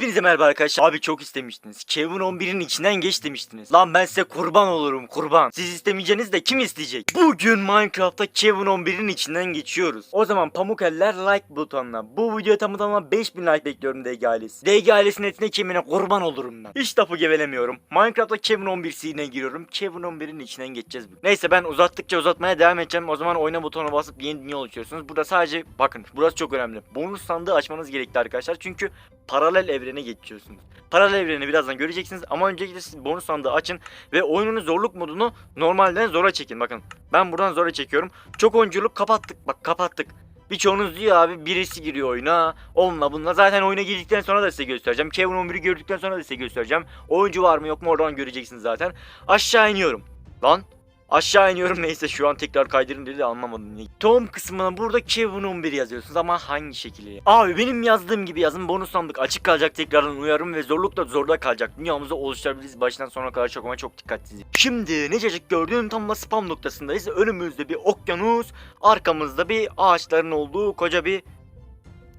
Hepinize merhaba arkadaşlar. Abi çok istemiştiniz. Kevin 11'in içinden geç demiştiniz. Lan ben size kurban olurum kurban. Siz istemeyeceğiniz de kim isteyecek? Bugün Minecraft'ta Kevin 11'in içinden geçiyoruz. O zaman pamuk eller like butonuna. Bu videoya tamı tamına 5000 like bekliyorum DG ailesi. DG ailesinin etine kemiğine kurban olurum ben. Hiç lafı gevelemiyorum. Minecraft'ta Kevin 11 seedine giriyorum. Kevin 11'in içinden geçeceğiz bugün. Neyse ben uzattıkça uzatmaya devam edeceğim. O zaman oyna butonuna basıp yeni dünya oluşturuyorsunuz. Burada sadece bakın burası çok önemli. Bonus sandığı açmanız gerekli arkadaşlar. Çünkü paralel evrene geçiyorsunuz. Paralel evreni birazdan göreceksiniz ama öncelikle siz bonus sandığı açın ve oyunun zorluk modunu normalden zora çekin. Bakın ben buradan zora çekiyorum. Çok oyunculuk kapattık. Bak kapattık. Birçoğunuz diyor abi birisi giriyor oyuna. Onunla bununla. Zaten oyuna girdikten sonra da size göstereceğim. Kevin 11'i gördükten sonra da size göstereceğim. Oyuncu var mı yok mu oradan göreceksiniz zaten. Aşağı iniyorum. Lan Aşağı iniyorum neyse şu an tekrar kaydırın dedi de anlamadım. Tom kısmına burada Kevin 11 yazıyorsunuz ama hangi şekilde? Abi benim yazdığım gibi yazın bonus sandık açık kalacak tekrardan uyarım ve zorluk da zorda kalacak. Dünyamızı oluşturabiliriz baştan sona kadar çok ama çok dikkatsiz. Şimdi nececik gördüğün tam da spam noktasındayız. Önümüzde bir okyanus, arkamızda bir ağaçların olduğu koca bir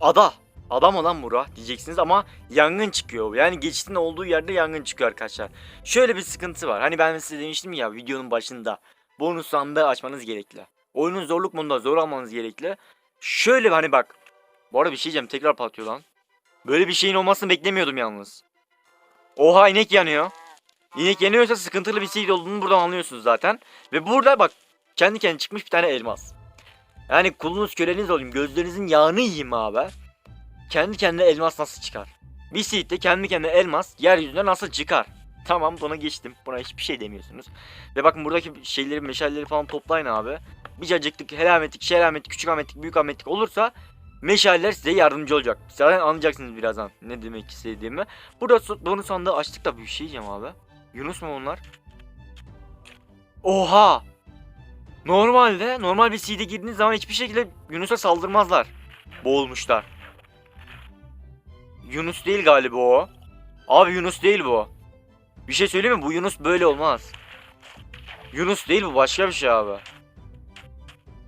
ada. Ada mı lan bura diyeceksiniz ama yangın çıkıyor. Yani geçitin olduğu yerde yangın çıkıyor arkadaşlar. Şöyle bir sıkıntı var. Hani ben size demiştim ya videonun başında. Bonus sandığı açmanız gerekli. Oyunun zorluk modunda zor almanız gerekli. Şöyle hani bak. Bu arada bir şey diyeceğim tekrar patlıyor lan. Böyle bir şeyin olmasını beklemiyordum yalnız. Oha inek yanıyor. İnek yanıyorsa sıkıntılı bir şey olduğunu buradan anlıyorsunuz zaten. Ve burada bak kendi kendine çıkmış bir tane elmas. Yani kulunuz köleniz olayım gözlerinizin yağını yiyeyim abi. Kendi kendine elmas nasıl çıkar? Bir seed'de kendi kendine elmas yeryüzüne nasıl çıkar? Tamam buna geçtim. Buna hiçbir şey demiyorsunuz. Ve bakın buradaki şeyleri meşaleleri falan toplayın abi. Bir cacıklık, helametlik, şelametlik, küçük ametlik, büyük ametlik olursa meşaleler size yardımcı olacak. Zaten anlayacaksınız birazdan ne demek istediğimi. Burada bonus sandığı açtık da bir şey diyeceğim abi. Yunus mu onlar? Oha! Normalde normal bir seed'e girdiğiniz zaman hiçbir şekilde Yunus'a saldırmazlar. Boğulmuşlar. Yunus değil galiba o. Abi Yunus değil bu. Bir şey söyleyeyim mi? Bu Yunus böyle olmaz. Yunus değil bu başka bir şey abi.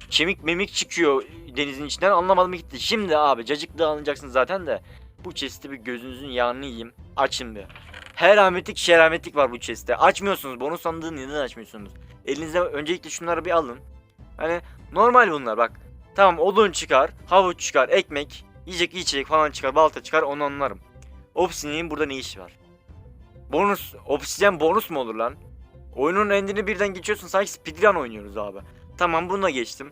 Kemik memik çıkıyor denizin içinden anlamadım gitti. Şimdi abi cacıklığı alınacaksınız zaten de. Bu chest'i bir gözünüzün yağını yiyeyim. Açın bir. Herametlik şerametlik var bu chest'te. Açmıyorsunuz. Bonus sandığı neden açmıyorsunuz? Elinizde öncelikle şunları bir alın. Hani normal bunlar bak. Tamam odun çıkar, havuç çıkar, ekmek, yiyecek içecek falan çıkar, balta çıkar onu anlarım. Obsidian'in burada ne işi var? Bonus, obsidyen bonus mu olur lan? Oyunun endini birden geçiyorsun sanki speedrun oynuyoruz abi. Tamam bununla geçtim.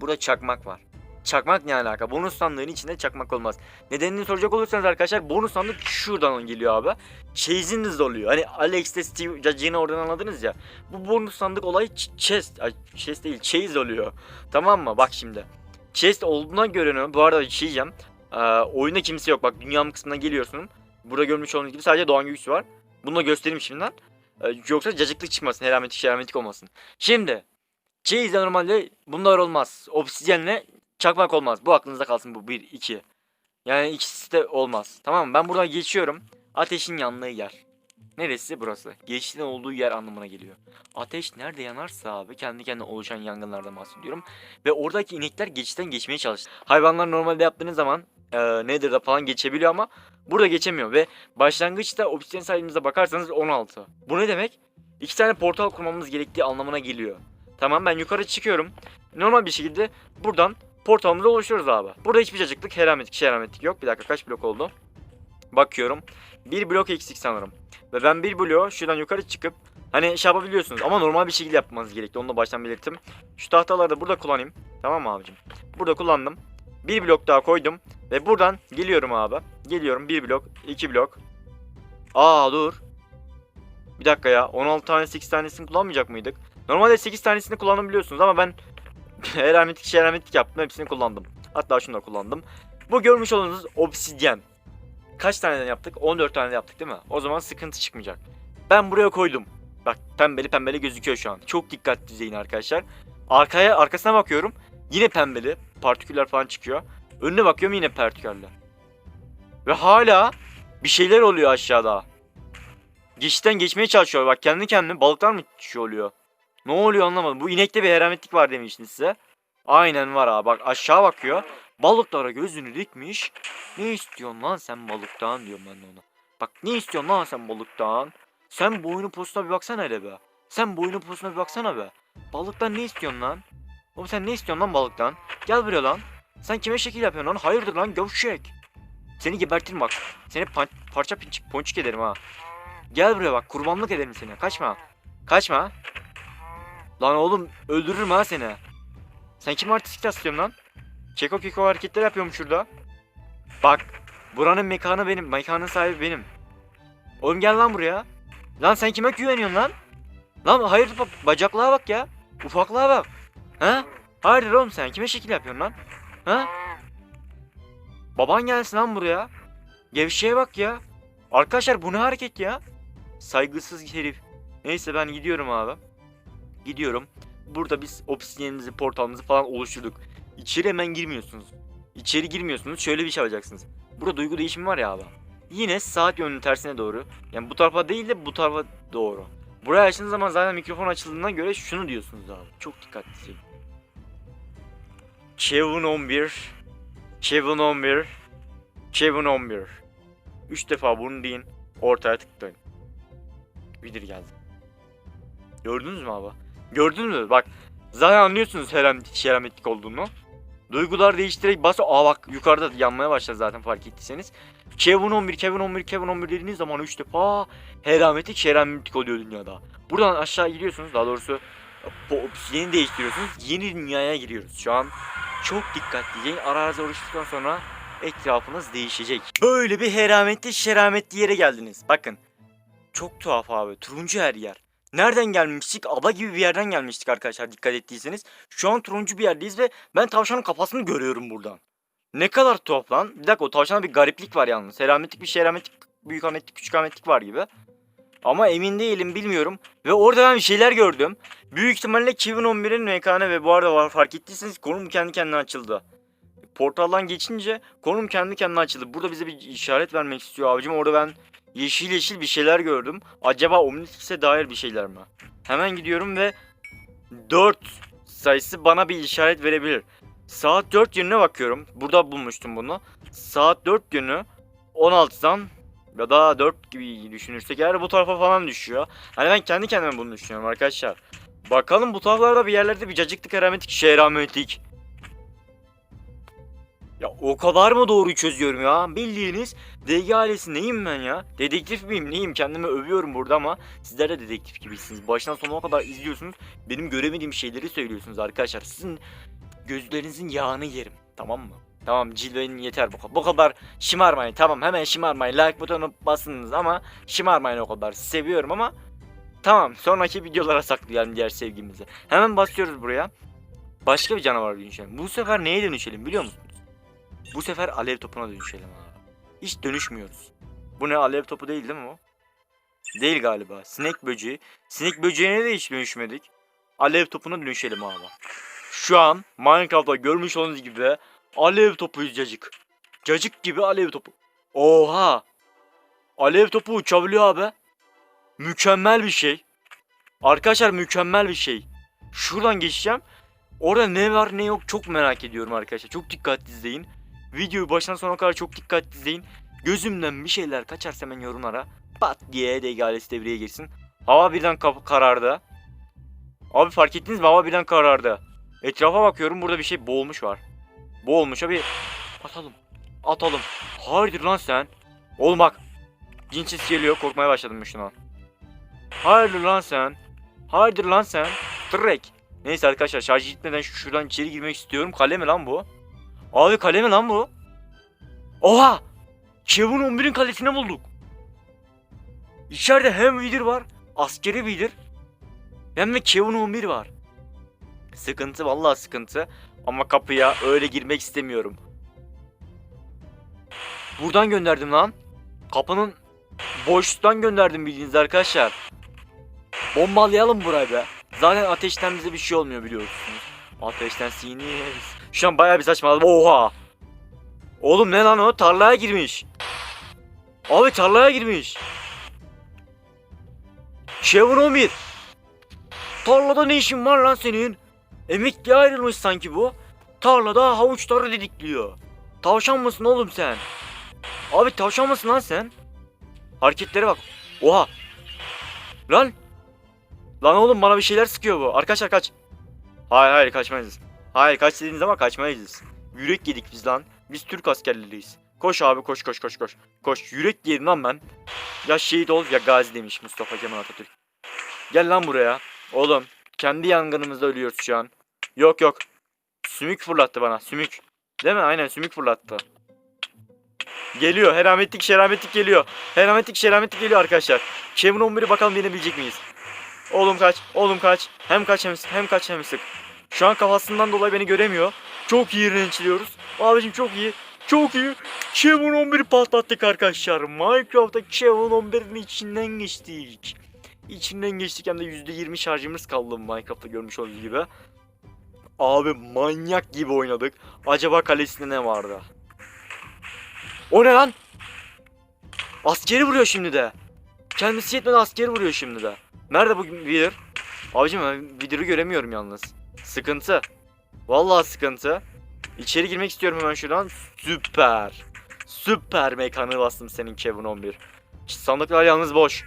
Burada çakmak var. Çakmak ne alaka? Bonus sandığın içinde çakmak olmaz. Nedenini soracak olursanız arkadaşlar bonus sandık şuradan geliyor abi. Chase'iniz oluyor. Hani Alex'te Steve Judge'ini oradan anladınız ya. Bu bonus sandık olayı ch- chest. Ay, chest değil chase oluyor. Tamam mı? Bak şimdi. Chest olduğuna göre bu arada şey diyeceğim. Ee, oyunda kimse yok. Bak dünyam kısmına geliyorsun. Burada görmüş olduğunuz gibi sadece Doğan Güçlü var. Bunu da göstereyim şimdiden. Ee, yoksa cacıklık çıkmasın. Herametik şerametik olmasın. Şimdi. Chase'de normalde bunlar olmaz. Obsidyenle çakmak olmaz. Bu aklınızda kalsın bu. 1, 2. Yani ikisi de olmaz. Tamam mı? Ben buradan geçiyorum. Ateşin yandığı yer. Neresi burası? Geçtiğin olduğu yer anlamına geliyor. Ateş nerede yanarsa abi kendi kendine oluşan yangınlardan bahsediyorum. Ve oradaki inekler geçitten geçmeye çalıştı. Hayvanlar normalde yaptığınız zaman e, Nether'da falan geçebiliyor ama burada geçemiyor. Ve başlangıçta obsidian sayımıza bakarsanız 16. Bu ne demek? İki tane portal kurmamız gerektiği anlamına geliyor. Tamam ben yukarı çıkıyorum. Normal bir şekilde buradan portalımızı oluşturuyoruz abi. Burada hiçbir cacıklık, herametlik, şerametlik yok. Bir dakika kaç blok oldu? Bakıyorum. Bir blok eksik sanırım. Ve ben bir bloğu şuradan yukarı çıkıp hani şey yapabiliyorsunuz ama normal bir şekilde yapmanız gerekli. Onu da baştan belirttim. Şu tahtaları da burada kullanayım. Tamam mı abicim? Burada kullandım. Bir blok daha koydum. Ve buradan geliyorum abi. Geliyorum bir blok, iki blok. Aa dur. Bir dakika ya. 16 tane 8 tanesini kullanmayacak mıydık? Normalde 8 tanesini kullanabiliyorsunuz ama ben herametlik şerametlik yaptım. Hepsini kullandım. Hatta şunu da kullandım. Bu görmüş olduğunuz obsidyen. Kaç taneden yaptık? 14 tane yaptık değil mi? O zaman sıkıntı çıkmayacak. Ben buraya koydum. Bak pembeli pembeli gözüküyor şu an. Çok dikkatli izleyin arkadaşlar. Arkaya arkasına bakıyorum. Yine pembeli. Partiküller falan çıkıyor. Önüne bakıyorum yine partiküller. Ve hala bir şeyler oluyor aşağıda. Geçitten geçmeye çalışıyor. Bak kendi kendine balıklar mı şey oluyor? Ne oluyor anlamadım. Bu inekte bir herametlik var demiştim size. Aynen var abi. Bak aşağı bakıyor. Balıklara gözünü dikmiş. Ne istiyorsun lan sen balıktan diyorum ben ona. Bak ne istiyorsun lan sen balıktan? Sen boynu posuna bir baksana hele be. Sen boynu posuna bir baksana be. Balıktan ne istiyorsun lan? Oğlum sen ne istiyorsun lan balıktan? Gel buraya lan. Sen kime şekil yapıyorsun lan? Hayırdır lan gevşek. Seni gebertirim bak. Seni parça pinçik ponçik ederim ha. Gel buraya bak kurbanlık ederim seni. Kaçma. Kaçma. Lan oğlum öldürürüm ha seni. Sen kim artistik taslıyorsun lan? Keko keko hareketler yapıyorum şurada. Bak buranın mekanı benim. Mekanın sahibi benim. Oğlum gel lan buraya. Lan sen kime güveniyorsun lan? Lan hayır ba- bacaklığa bak ya. Ufaklığa bak. Ha? Hayırdır oğlum sen kime şekil yapıyorsun lan? Ha? Baban gelsin lan buraya. Gevşeye bak ya. Arkadaşlar bu ne hareket ya? Saygısız herif. Neyse ben gidiyorum abi. Gidiyorum. Burada biz obsidiyenimizi, portalımızı falan oluşturduk. İçeri hemen girmiyorsunuz. İçeri girmiyorsunuz. Şöyle bir şey yapacaksınız. Burada duygu değişimi var ya abi. Yine saat yönünün tersine doğru. Yani bu tarafa değil de bu tarafa doğru. Buraya açtığınız zaman zaten mikrofon açıldığına göre şunu diyorsunuz abi. Çok dikkatli. Kevin 11 Kevin 11 Kevin 11 Üç defa bunu deyin. Ortaya tıklayın. Vidir geldi. Gördünüz mü abi? Gördünüz mü? Bak zaten anlıyorsunuz herem, şerametlik olduğunu. Duygular değiştirerek bas. Aa bak yukarıda yanmaya başladı zaten fark ettiyseniz. Kevin 11, Kevin 11, Kevin 11 dediğiniz zaman 3 defa herametik şerametlik oluyor dünyada. Buradan aşağı gidiyorsunuz daha doğrusu yeni değiştiriyorsunuz. Yeni dünyaya giriyoruz. Şu an çok dikkatli. Arazi oluştuktan sonra etrafınız değişecek. Böyle bir herametli şerametli yere geldiniz. Bakın. Çok tuhaf abi. Turuncu her yer. Nereden gelmiştik? Ada gibi bir yerden gelmiştik arkadaşlar dikkat ettiyseniz. Şu an turuncu bir yerdeyiz ve ben tavşanın kafasını görüyorum buradan. Ne kadar tuhaf lan. Bir dakika o tavşanda bir gariplik var yalnız. Selametlik bir şerametlik, büyük ametlik, küçük ametlik var gibi. Ama emin değilim bilmiyorum. Ve orada ben bir şeyler gördüm. Büyük ihtimalle Kevin 11'in mekanı ve bu arada var, fark ettiyseniz konum kendi kendine açıldı. Portaldan geçince konum kendi kendine açıldı. Burada bize bir işaret vermek istiyor abicim. Orada ben yeşil yeşil bir şeyler gördüm. Acaba Omnitrix'e dair bir şeyler mi? Hemen gidiyorum ve 4 sayısı bana bir işaret verebilir. Saat 4 yönüne bakıyorum. Burada bulmuştum bunu. Saat 4 yönü 16'dan ya da 4 gibi düşünürsek eğer bu tarafa falan düşüyor. Hani ben kendi kendime bunu düşünüyorum arkadaşlar. Bakalım bu taraflarda bir yerlerde bir cacıklık erametik şehrametik. Ya o kadar mı doğru çözüyorum ya? Bildiğiniz DG ailesi neyim ben ya? Dedektif miyim neyim? Kendimi övüyorum burada ama sizler de dedektif gibisiniz. Baştan sonuna kadar izliyorsunuz. Benim göremediğim şeyleri söylüyorsunuz arkadaşlar. Sizin gözlerinizin yağını yerim. Tamam mı? Tamam cilvenin yeter bu kadar. Bu kadar şımarmayın. Tamam hemen şımarmayın. Like butonu basınız ama şımarmayın o kadar. Seviyorum ama tamam sonraki videolara saklayalım diğer sevgimizi. Hemen basıyoruz buraya. Başka bir canavar dönüşelim. Bu sefer neye dönüşelim biliyor musunuz? Bu sefer alev topuna dönüşelim abi. Hiç dönüşmüyoruz. Bu ne alev topu değil değil mi bu? Değil galiba. Sinek böceği. Sinek böceğine de hiç dönüşmedik. Alev topuna dönüşelim abi. Şu an Minecraft'ta görmüş olduğunuz gibi alev topuyuz cacık. Cacık gibi alev topu. Oha! Alev topu uçabiliyor abi. Mükemmel bir şey. Arkadaşlar mükemmel bir şey. Şuradan geçeceğim. Orada ne var ne yok çok merak ediyorum arkadaşlar. Çok dikkatli izleyin. Videoyu baştan sona kadar çok dikkatli izleyin. Gözümden bir şeyler kaçarsa hemen yorumlara pat diye igalesi devreye girsin. Hava birden karardı. Abi fark ettiniz mi? Hava birden karardı. Etrafa bakıyorum burada bir şey boğulmuş var. Boğulmuş abi. Atalım. Atalım. Hayırdır lan sen? Oğlum bak. Cin sesi geliyor. Korkmaya başladım şuna. Hayırdır lan sen? Hayırdır lan sen? Trek. Neyse arkadaşlar şarj gitmeden şu- şuradan içeri girmek istiyorum. Kale mi lan bu? Abi kale mi lan bu? Oha! Kevin 11'in kalesini bulduk. İçeride hem Wither var, askeri Wither, hem de Kevin 11 var. Sıkıntı vallahi sıkıntı. Ama kapıya öyle girmek istemiyorum. Buradan gönderdim lan. Kapının boşluktan gönderdim bildiğiniz arkadaşlar. Bombalayalım burayı be. Zaten ateşten bize bir şey olmuyor biliyorsunuz. Ateşten siniriz. Şu an bayağı bir saçmaladım. Oha. Oğlum ne lan o? Tarlaya girmiş. Abi tarlaya girmiş. Kevin 11. Tarlada ne işin var lan senin? Emekliye ayrılmış sanki bu. tarlada havuçları didikliyor. Tavşan mısın oğlum sen? Abi tavşan mısın lan sen? Hareketlere bak. Oha. Lan. Lan oğlum bana bir şeyler sıkıyor bu. Arkadaşlar kaç. Hayır hayır kaçmayız. Hayır kaç dediğiniz ama kaçmayız. Yürek yedik biz lan. Biz Türk askerleriyiz. Koş abi koş koş koş koş. Koş yürek yedim lan ben. Ya şehit ol ya gazi demiş Mustafa Kemal Atatürk. Gel lan buraya. Oğlum kendi yangınımızda ölüyoruz şu an. Yok yok. Sümük fırlattı bana sümük. Değil mi? Aynen sümük fırlattı. Geliyor. Herametlik şerametlik geliyor. Herametlik şerametlik geliyor arkadaşlar. Kevin 11'i bakalım yenebilecek miyiz? Oğlum kaç. Oğlum kaç. Hem kaç hem, hem kaç hem sık. Şu an kafasından dolayı beni göremiyor. Çok iyi rençliyoruz. Abicim çok iyi. Çok iyi. Kevin 11'i patlattık arkadaşlar. Minecraft'ta Kevin 11'in içinden geçtik. İçinden geçtik hem de %20 şarjımız kaldı Minecraft'ta görmüş olduğunuz gibi. Abi manyak gibi oynadık. Acaba kalesinde ne vardı? O ne lan? Askeri vuruyor şimdi de. Kendisi yetmedi askeri vuruyor şimdi de. Nerede bu Wither? Abicim ben Wither'ı göremiyorum yalnız. Sıkıntı. Vallahi sıkıntı. İçeri girmek istiyorum hemen şuradan. Süper. Süper mekanı bastım senin Kevin 11. Sandıklar yalnız boş.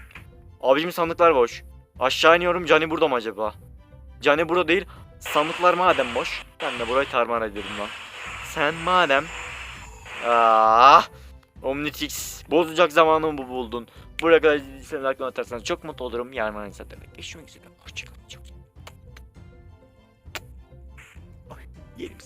Abicim sandıklar boş. Aşağı iniyorum. Cani burada mı acaba? Cani burada değil. Sandıklar madem boş. Ben de burayı tarmar ederim lan. Sen madem. Ah. Omnitrix. Bozacak zamanımı bu buldun. Buraya kadar izlediyseniz like atarsanız çok mutlu olurum. Yarın aynı saatte görüşmek üzere. Hoşçakalın. Çok- Ay, Yerim sizi.